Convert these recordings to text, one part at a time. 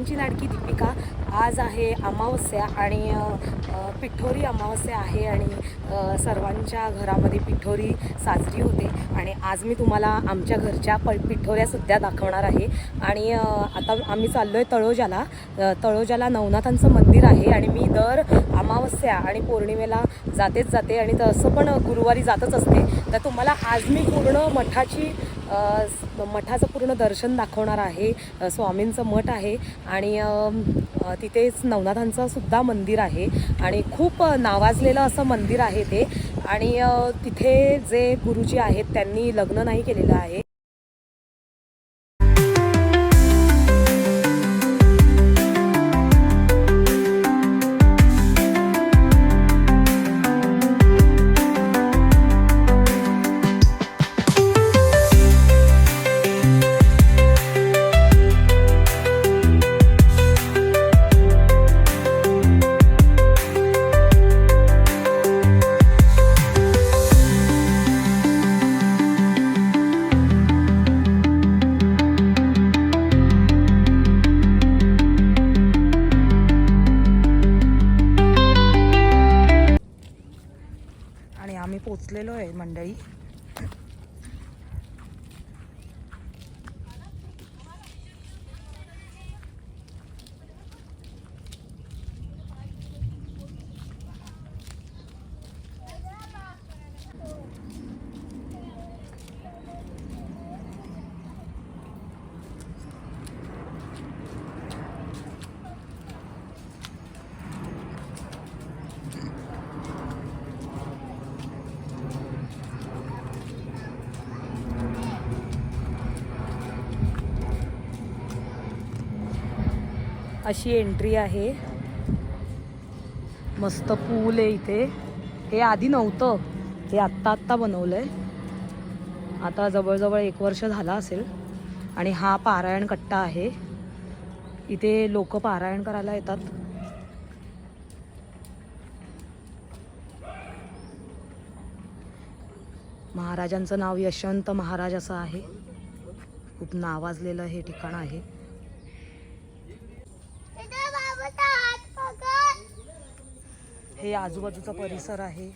सर्वांची लाडकी दीपिका आज आहे अमावस्या आणि पिठोरी अमावस्या आहे आणि सर्वांच्या घरामध्ये पिठोरी साजरी होते. आणि आज मी तुम्हाला आमच्या घरच्या प पिठोऱ्यासुद्धा दाखवणार आहे. आणि आता आम्ही चाललो आहे तळोजाला तळोजाला नवनाथांचं मंदिर आहे आणि मी दर अमावस्या आणि पौर्णिमेला जातेच जाते आणि तसं पण गुरुवारी जातच असते. तर तुम्हाला आज मी पूर्ण मठाची मठाचं पूर्ण दर्शन दाखवणार आहे. स्वामींचं मठ आहे आणि तिथेच नवनाथांचं सुद्धा मंदिर आहे आणि खूप नावाजलेलं असं मंदिर आहे ते. आणि तिथे जे गुरुजी आहेत त्यांनी लग्न नाही केलेलं आहे. आहे अशी एंट्री आहे. मस्त पूल आहे इथे. हे आधी नव्हतं. हे आत्ता आत्ता बनवलं आहे आता जवळजवळ एक वर्ष झाला असेल. आणि हा पारायण कट्टा आहे. इथे लोक पारायण करायला येतात. महाराजांचं नाव यशवंत महाराज असं आहे. खूप नावाजलेलं हे ठिकाण आहे. हे आजूबाजूचा परिसर आहे.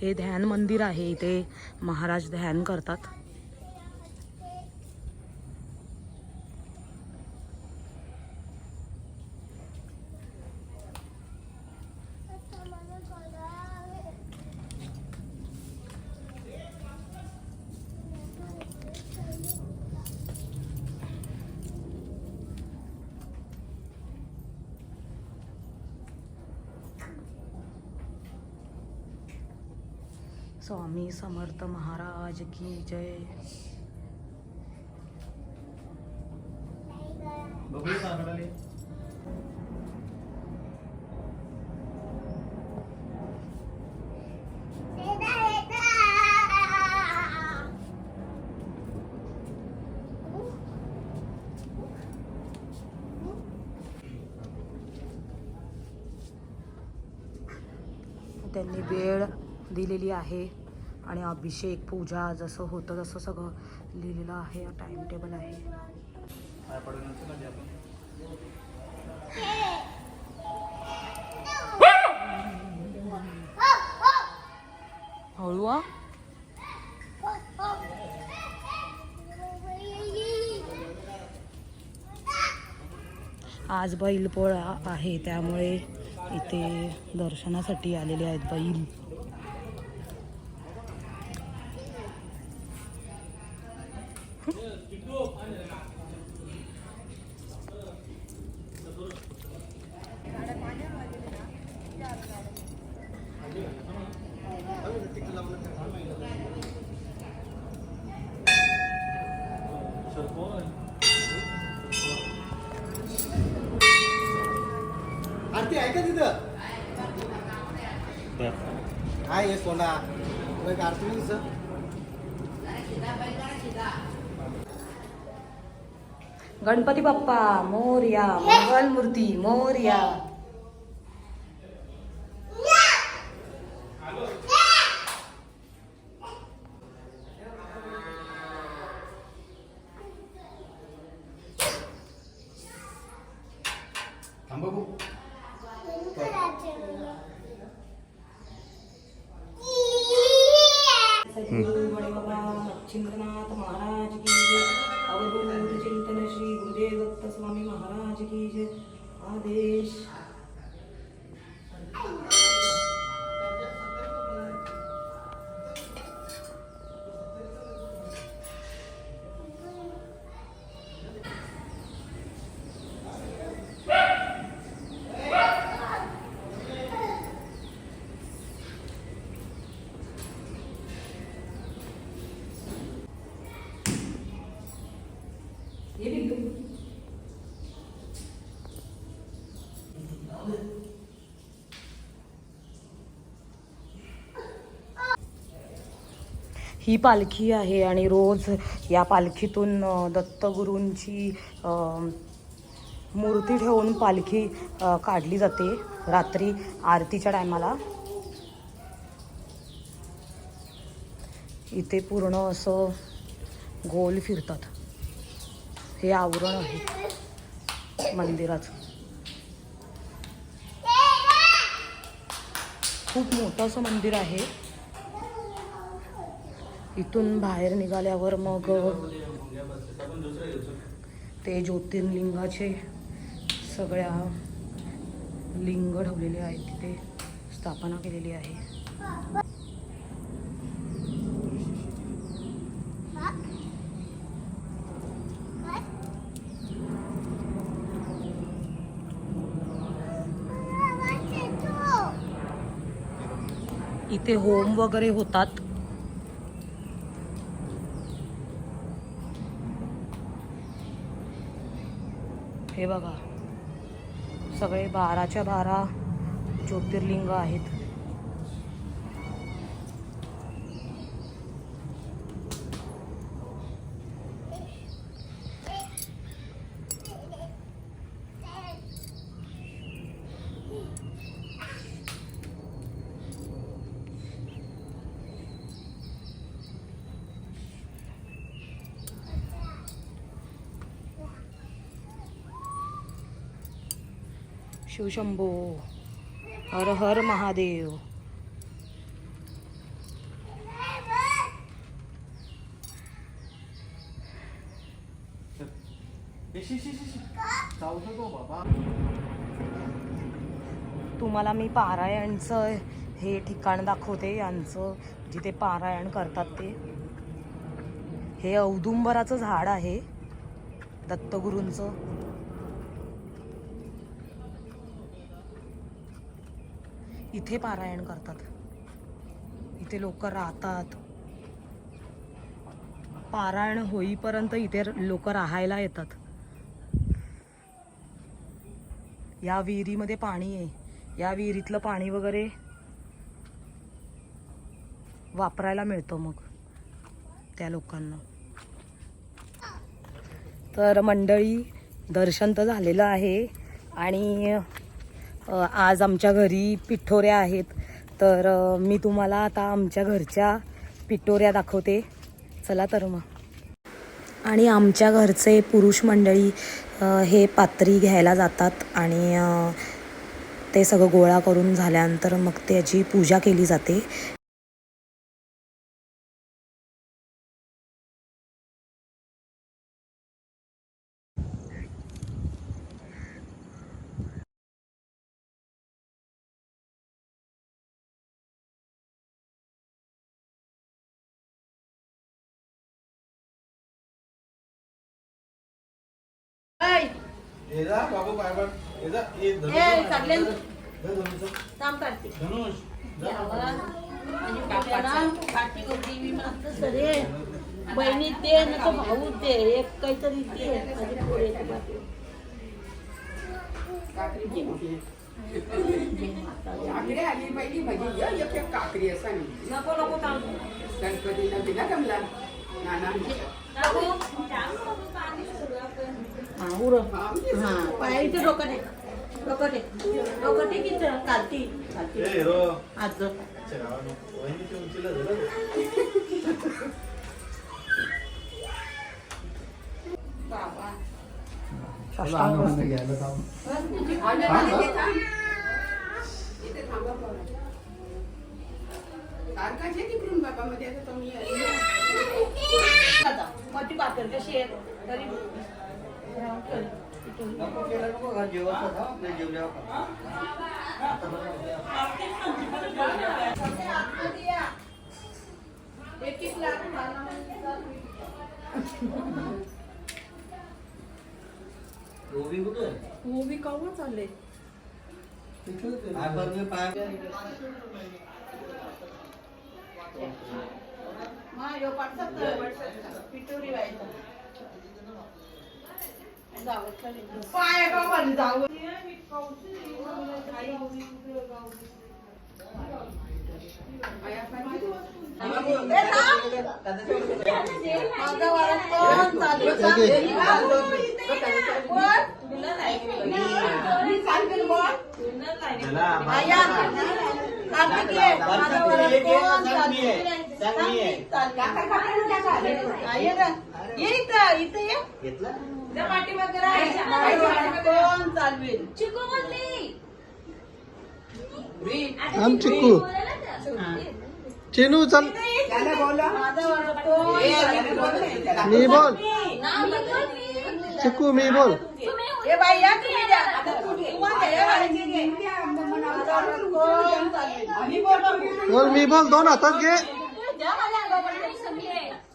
हे ध्यान मंदिर आहे. इथे महाराज ध्यान करतात. समर्थ महाराज की जय। त्यांनी वेळ दिलेली आहे. आणि अभिषेक पूजा जसं होतं तसं सगळं लिहिलेलं आहे टाइम टेबल आहे. काय पडलं आपण हळू हा. आज बैलपोळा आहे त्यामुळे इथे दर्शनासाठी आलेले आहेत बैल. आरती आहे का तिथं हाय ये सोना आरती दिसत गणपती बाप्पा मोर्या मंगल मूर्ती मोर्या बघू सद्गुरु बडे बाबा मच्छिंद्रनाथ महाराज की जय अवधूत चिंतन श्री गुरुदेव दत्त स्वामी महाराज की जय आदेश ये बिंदू ही पालखी आहे आणि रोज या पालखीतून दत्तगुरूंची मूर्ती ठेवून पालखी काढली जाते रात्री आरतीच्या टायमाला. इथे पूर्ण असं गोल फिरतात. हे आवरण आहे मंदिराचं. खूप मोठं असं मंदिर आहे. इथून बाहेर निघाल्यावर मग ते ज्योतिर्लिंगाचे सगळ्या लिंग ठेवलेले आहेत तिथे स्थापना केलेली आहे. इथे होम वगैरे होतात. हे बघा. सगळे बाराच्या बारा ज्योतिर्लिंग आहेत. शिवशंभो हर हर महादेव. तुम्हाला मी पारायणचं हे ठिकाण दाखवते यांचं जिथे पारायण करतात ते. हे औदुंबराचं झाड आहे दत्तगुरूंचं. इथे पारायण करतात. इथे लोक राहतात. पारायण होईपर्यंत इथे लोक राहायला येतात. या विहिरीमध्ये पाणी आहे. या विहिरीतलं पाणी वगैरे वापरायला मिळतं मग त्या लोकांना. तर मंडळी दर्शन तर झालेलं आहे आणि आज आमच्या घरी पिठोऱ्या आहेत. तर मी तुम्हाला आता आमच्या घरच्या पिठोऱ्या दाखवते. चला तर मग. आणि आमच्या घरचे पुरुष मंडळी हे पात्री घ्यायला जातात आणि ते सगळं गोळा करून झाल्यानंतर मग त्याची पूजा केली जाते. ये जा बाबू पाय पड ये जा. ये धनुष ए, आहे. सगळ्यां- धर धनुष. काम करते धनुष. जा. बाबा. पाठी होती मी मस्त सरे बहिणी ते न तो भाऊ ते एक काहीतरी ते माझी पोरे ते बाकी. आकडे आली पहिली भजी घ्या एक एक काकडी असा नाही. नको नको काम गणपतीला दिला जमला नाना उर. हा पायाचे डोकं टे डोकं टे डोकं टे की चालती. ए, चालती हिरो. आज. बाबा. मध्ये आता तुम्ही मोठी कशी आहे? तरी गोबी कुठे मूवी केव्हा चालले पाय पिटोरी व्हायचा पाय गावाला जाऊ माझा आहे. इथं इथं ये घेतला माझा वाला कोण चालवेल? आम चिक्कू चिनू चल? मी. बोल. चिक्कू मी. बोल. बाई या तुम्ही द्या. बोल मी बोल. दोन हातात घे द्या माझ्या अंगावर.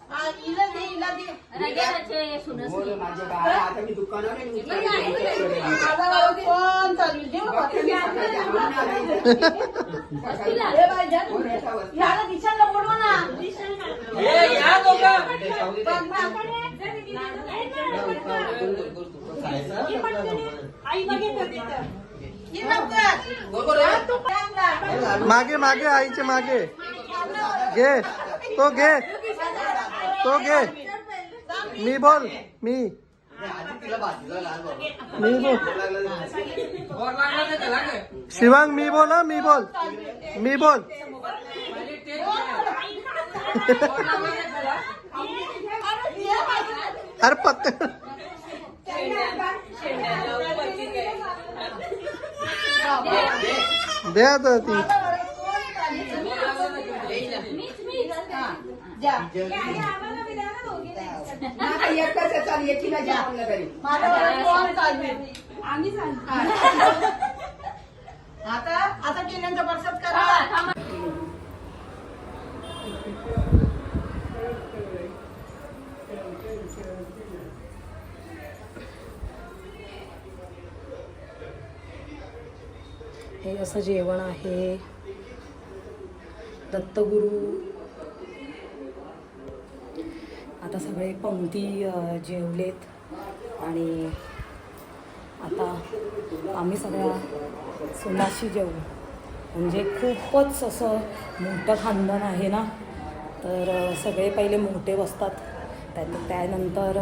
हा, हिला दे, हिला दे. बोल माझे बाळा आता मी दुकानावर आहे, मी उचलून माझा वाला कोण चालवेल? दे बाबा. ए बाई, द्या तुम्ही. ह्याला दिशाला बोलवा ना. बघ ना. ये लवकर. हा, तू चांगला. मागे मागे आईचे मागे. घे. तो घे. तो घे. मी बोल मी. मी बोल. शिवांग मी बोल हं, मी बोल. मी बोल. अरे पत्त. दे आता ती. आता एकटाच आहे, चल एकीला जेवण घरी. आता आता केल्यानंतर बरसात करा. हे असं जेवण आहे. दत्तगुरू आता सगळे पंक्ती जेवलेत. आणि आता आम्ही सगळ्या सुनाशी जेवू. म्हणजे खूपच असं मोठं खानदान आहे ना? तर सगळे पहिले मोठे बसतात. त्या त्यानंतर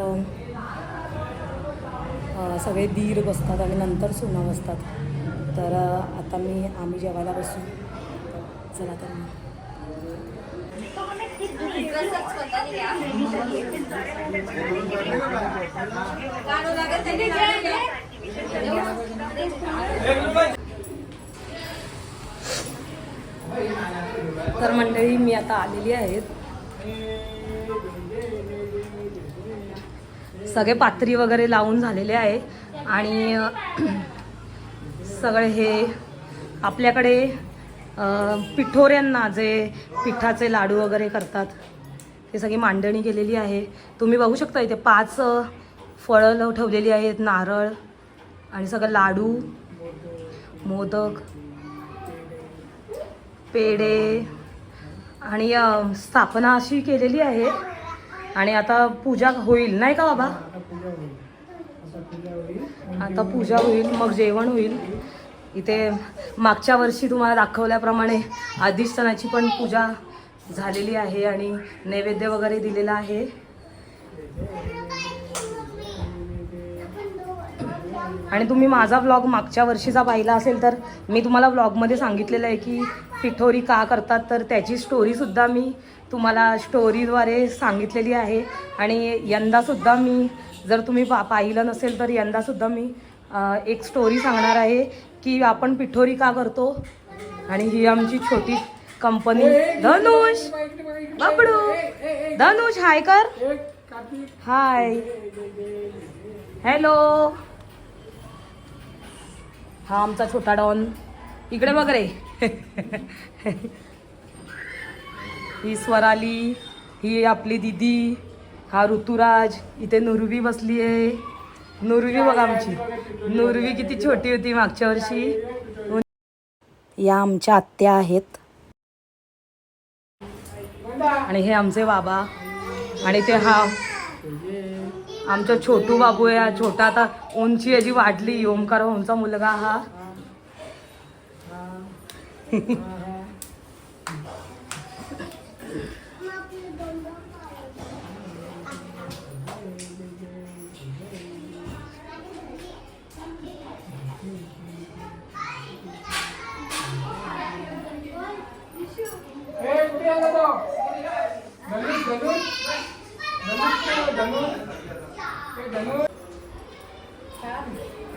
सगळे दीर बसतात आणि नंतर सुना बसतात. तर आता मी आम्ही जेवायला बसू. चला तर मग. तर मंडळी मी आता आलेली आहेत. सगळे पात्री वगैरे लावून झालेले आहे. आणि सगळे हे आपल्याकडे पिठोऱ्यांना जे पिठाचे लाडू वगैरे करतात हे सगळी मांडणी केलेली आहे. तुम्ही बघू शकता इथे पाच फळं ठेवलेली आहेत. नारळ आणि सगळं लाडू मोदक पेढे आणि स्थापना अशी केलेली आहे. आणि आता पूजा होईल. नाही का बाबा? आता पूजा होईल. मग जेवण होईल. इथे मागच्या वर्षी तुम्हाला दाखवल्याप्रमाणे अधिष्ठानाची पण पूजा झालेली आहे आणि नैवेद्य वगैरे दिलेला आहे. आणि तुम्ही माझा व्लॉग मागच्या वर्षीचा पाहिला असेल तर मी तुम्हाला व्लॉगमध्ये सांगितलेलं आहे की पिठोरी का करतात तर त्याची स्टोरीसुद्धा मी तुम्हाला स्टोरीद्वारे सांगितलेली आहे. आणि यंदासुद्धा मी जर तुम्ही पा पाहिलं नसेल तर यंदासुद्धा मी एक स्टोरी सांगणार आहे की आपण पिठोरी का करतो. आणि ही आमची छोटी कंपनी. धनुष. बाबडू धनुष हाय कर. हाय. हॅलो. हा आमचा छोटा डॉन. इकडे बघ रे. ही स्वराली ही आपली दिदी हा ऋतुराज. इथे नुरवी बसली आहे. नुरवी बघ आमची. नुरवी किती छोटी होती मागच्या वर्षी. या आमच्या आत्या आहेत. आणि हे आमचे बाबा. आणि ते हा. आमचा छोटू बाबू आहे हा. छोटा आता उंची याची वाढली. ओमकार ओमचा मुलगा हा.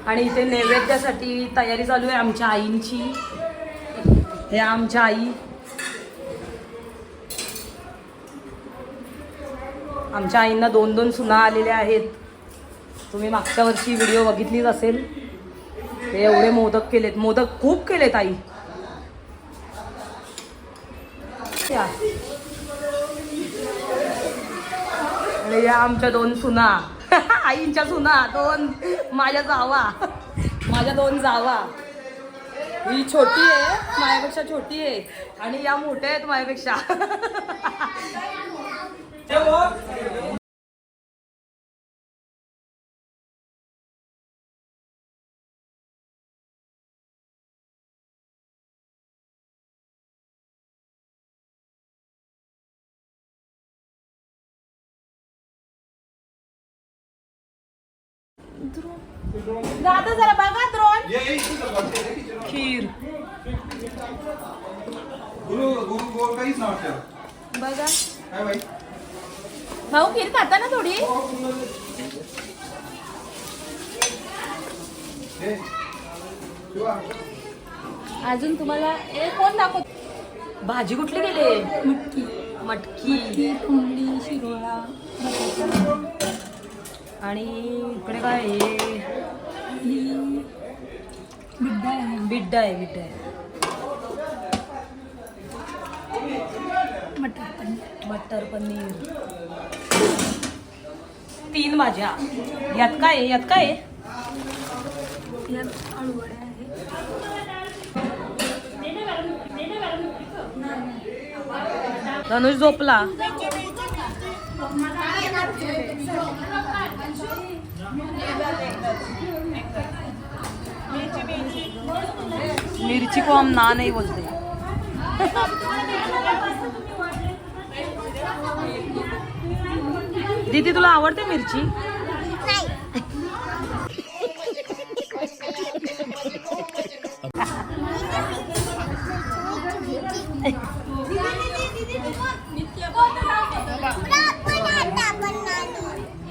आणि इथे नैवेद्यासाठी तयारी चालू आहे आमच्या आईंची. हे आमच्या आई. आमच्या आईंना दोन दोन सुना आलेल्या आहेत. तुम्ही मागच्या वर्षी व्हिडिओ बघितलीच असेल. हे एवढे मोदक केलेत. मोदक खूप केलेत आई. आणि या आमच्या दोन सुना. आईंच्या सुना दोन माझ्या जावा. माझ्या दोन जावा. ही छोटी आहे माझ्यापेक्षा छोटी आहे. आणि या मोठ्या आहेत माझ्यापेक्षा. दादा जरा बघा द्रोण. खीर. गुरु गुरु गोल काहीच नव्हतं बघा. काय बाई? भाऊ खीर खाता ना थोडी? हे शिवा अजून तुम्हाला ए कोण दाखवत भाजी कुठली गेले मटकी. मटकी. कुंडली शिरोळा. आणि इकडे काय आहे? बिड्डा आहे बिड्डा आहे. बिड्डा आहे मटर पनीर. मटर पनीर. तीन भाज्या. यात काय आहे? यात काय आहे? यात आळूवड्या आहे. धनुष झोपला. मिर्ची को हम ना नहीं बोलते। दीदी तुला आवडते मिरची?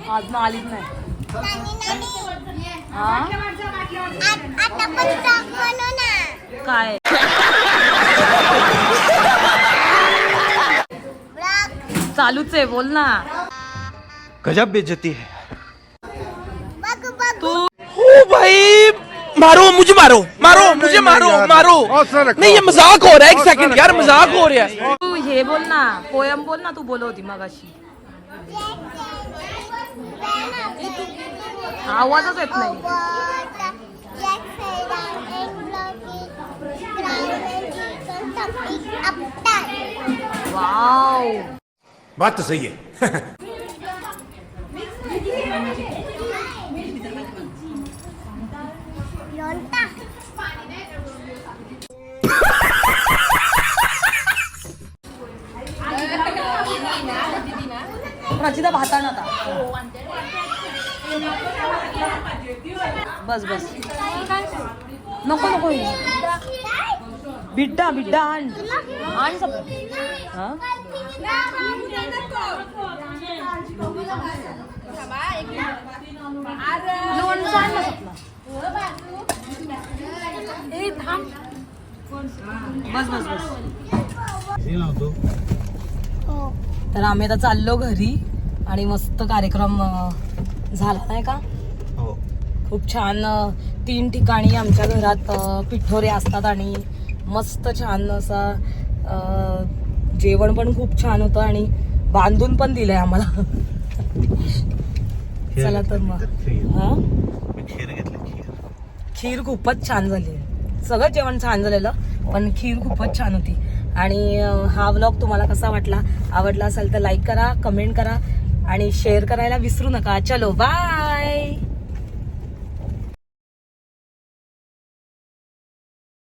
आज आलीच नाही। काय? चालूच आहे बोल ना. गजब बेइज्जती है। तू ओ भाई मारो मुझे मारो मारो मुझे मारो मारो। नहीं ये मजाक हो रहा है एक सेकंड यार मजाक हो रहा है। तू हे बोल ना पोयम बोल ना तू बोल होती मगाशी आवाजच येत नाही. वाव. बात तो सही है। प्राचिता भातान आता. बस बस. नको नको. बिड्डा बिड्डा आण. आण सब. हां? लोणचं आण ना बस बस बस. तर आम्ही आता चाललो घरी आणि मस्त कार्यक्रम झाला नाही का? हो. खूप छान तीन ठिकाणी आमच्या घरात पिठोरे असतात आणि मस्त छान असा जेवण पण खूप छान होतं आणि बांधून पण दिलंय आम्हाला. चला तर मग. हा? खीर घेतली खीर. खीर खूपच छान झाली. सगळं जेवण छान झालेलं पण खीर खूपच छान होती. आणि हा व्लॉग तुम्हाला कसा वाटला आवडला असेल तर लाईक करा कमेंट करा. आणि शेअर करायला विसरू नका. चलो बाय